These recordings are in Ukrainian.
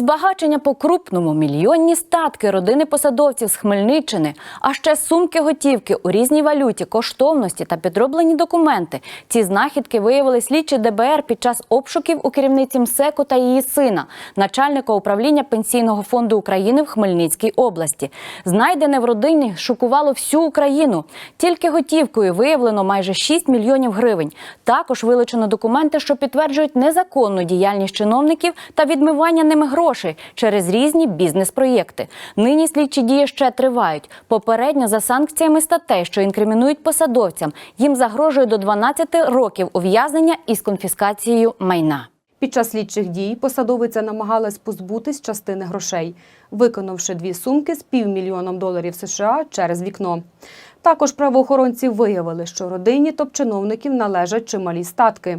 Збагачення по крупному, мільйонні статки родини посадовців з Хмельниччини, а ще сумки готівки у різній валюті, коштовності та підроблені документи. Ці знахідки виявили слідчі ДБР під час обшуків у керівниці МСЕКу та її сина, начальника управління Пенсійного фонду України в Хмельницькій області. Знайдене в родині шокувало всю Україну. Тільки готівкою виявлено майже 6 мільйонів гривень. Також вилучено документи, що підтверджують незаконну діяльність чиновників та відмивання ними грошей через різні бізнес-проєкти. Нині слідчі дії ще тривають. Попередньо за санкціями статей, що інкримінують посадовцям, їм загрожує до 12 років ув'язнення із конфіскацією майна. Під час слідчих дій посадовиця намагалась позбутись частини грошей, виконавши дві сумки з півмільйоном доларів США через вікно. Також правоохоронці виявили, що родині топ-чиновників належать чималі статки.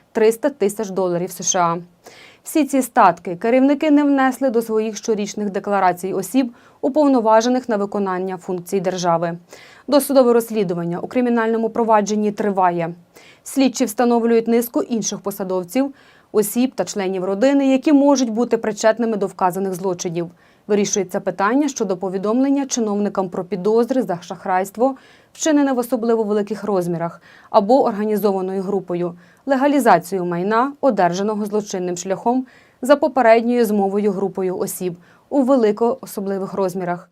300 тисяч доларів США. Всі ці статки керівники не внесли до своїх щорічних декларацій осіб, уповноважених на виконання функцій держави. Досудове розслідування у кримінальному провадженні триває. Слідчі встановлюють низку інших посадовців, осіб та членів родини, які можуть бути причетними до вказаних злочинів. Вирішується питання щодо повідомлення чиновникам про підозри за шахрайство, вчинене в особливо великих розмірах, або організованою групою, легалізацію майна, одержаного злочинним шляхом за попередньою змовою групою осіб у велико особливих розмірах.